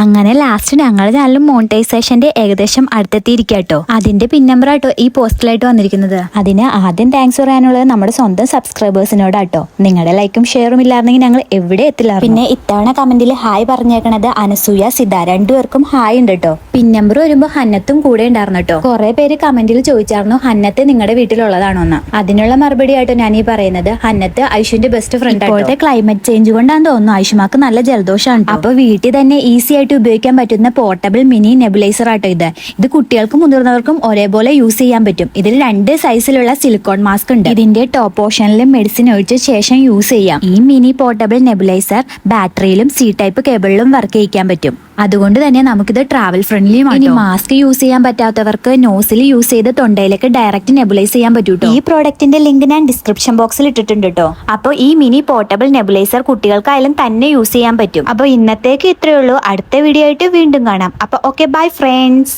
അങ്ങനെ ലാസ്റ്റ് ഞങ്ങളുടെ ചാനൽ മോണിറ്റൈസേഷന്റെ ഏകദേശം അടുത്തെത്തിയിരിക്കട്ടോ. അതിന്റെ പിൻ നമ്പർ ആട്ടോ ഈ പോസ്റ്റിലായിട്ട് വന്നിരിക്കുന്നത്. അതിന് ആദ്യം താങ്ക്സ് പറയാനുള്ളത് നമ്മുടെ സ്വന്തം സബ്സ്ക്രൈബേഴ്സിനോടാട്ടോ നിങ്ങളുടെ ലൈക്കും ഷെയറും ഇല്ലായിരുന്നെങ്കിൽ ഞങ്ങൾ എവിടെ എത്തില്ല പിന്നെ ഇത്തവണ കമന്റിൽ ഹായ് പറഞ്ഞേക്കണത് അനസൂയ സിദ്ധ രണ്ടുപേർക്കും ഹായ് ഉണ്ട് കേട്ടോ പിൻ നമ്പർ വരുമ്പോ ഹന്നത്തും കൂടെ ഉണ്ടായിരുന്നു കേട്ടോ കുറെ പേര് കമന്റിൽ ചോദിച്ചായിരുന്നു ഹന്നത്ത് നിങ്ങളുടെ വീട്ടിലുള്ളതാണോ എന്ന് അതിനുള്ള മറുപടി ആയിട്ടോ ഞാൻ ഈ പറയുന്നത്. ഹന്നത്ത് ഐഷുവിന്റെ ബെസ്റ്റ് ഫ്രണ്ട് ഇപ്പോഴത്തെ ക്ലൈമറ്റ് ചേഞ്ച് കൊണ്ടാന്ന് തോന്നുന്നു. ഐഷുമാക്ക് നല്ല ജലദോഷമാണ് അപ്പൊ വീട്ടിൽ തന്നെ ഈസി ആയിട്ട് ഉപയോഗിക്കാൻ പറ്റുന്ന പോർട്ടബിൾ മിനി നെബുലൈസർ ആട്ടോ ഇത്. ഇത് കുട്ടികൾക്കും മുതിർന്നവർക്കും ഒരേപോലെ യൂസ് ചെയ്യാൻ പറ്റും. ഇതിൽ രണ്ട് സൈസിലുള്ള സിലിക്കോൺ മാസ്ക് ഉണ്ട്. ഇതിന്റെ ടോപ്പ് ഓർഷനിൽ മെഡിസിൻ ഒഴിച്ച ശേഷം യൂസ് ചെയ്യാം. ഈ മിനി പോർട്ടബിൾ നെബുലൈസർ ബാറ്ററിയിലും സി ടൈപ്പ് കേബിളിലും വർക്ക് ചെയ്യിക്കാൻ പറ്റും. അതുകൊണ്ട് തന്നെ നമുക്കിത് ട്രാവൽ ഫ്രണ്ട്ലി ഇനി മാസ്ക് യൂസ് ചെയ്യാൻ പറ്റാത്തവർക്ക് നോസിൽ യൂസ് ചെയ്ത് തൊണ്ടയിലേക്ക് ഡയറക്റ്റ് നെബുലൈസ് ചെയ്യാൻ പറ്റൂട്ടോ. ഈ പ്രോഡക്റ്റിന്റെ ലിങ്ക് ഞാൻ ഡിസ്ക്രിപ്ഷൻ ബോക്സിൽ ഇട്ടിട്ടുണ്ട് കേട്ടോ അപ്പോൾ ഈ മിനി പോർട്ടബിൾ നെബുലൈസർ കുട്ടികൾക്കായാലും തന്നെ യൂസ് ചെയ്യാൻ പറ്റും. അപ്പോൾ ഇന്നത്തേക്ക് ഇത്രയേ ഉള്ളൂ. അടുത്ത വീഡിയോ ആയിട്ട് വീണ്ടും കാണാം. അപ്പോൾ ഓക്കെ ബൈ ഫ്രണ്ട്സ്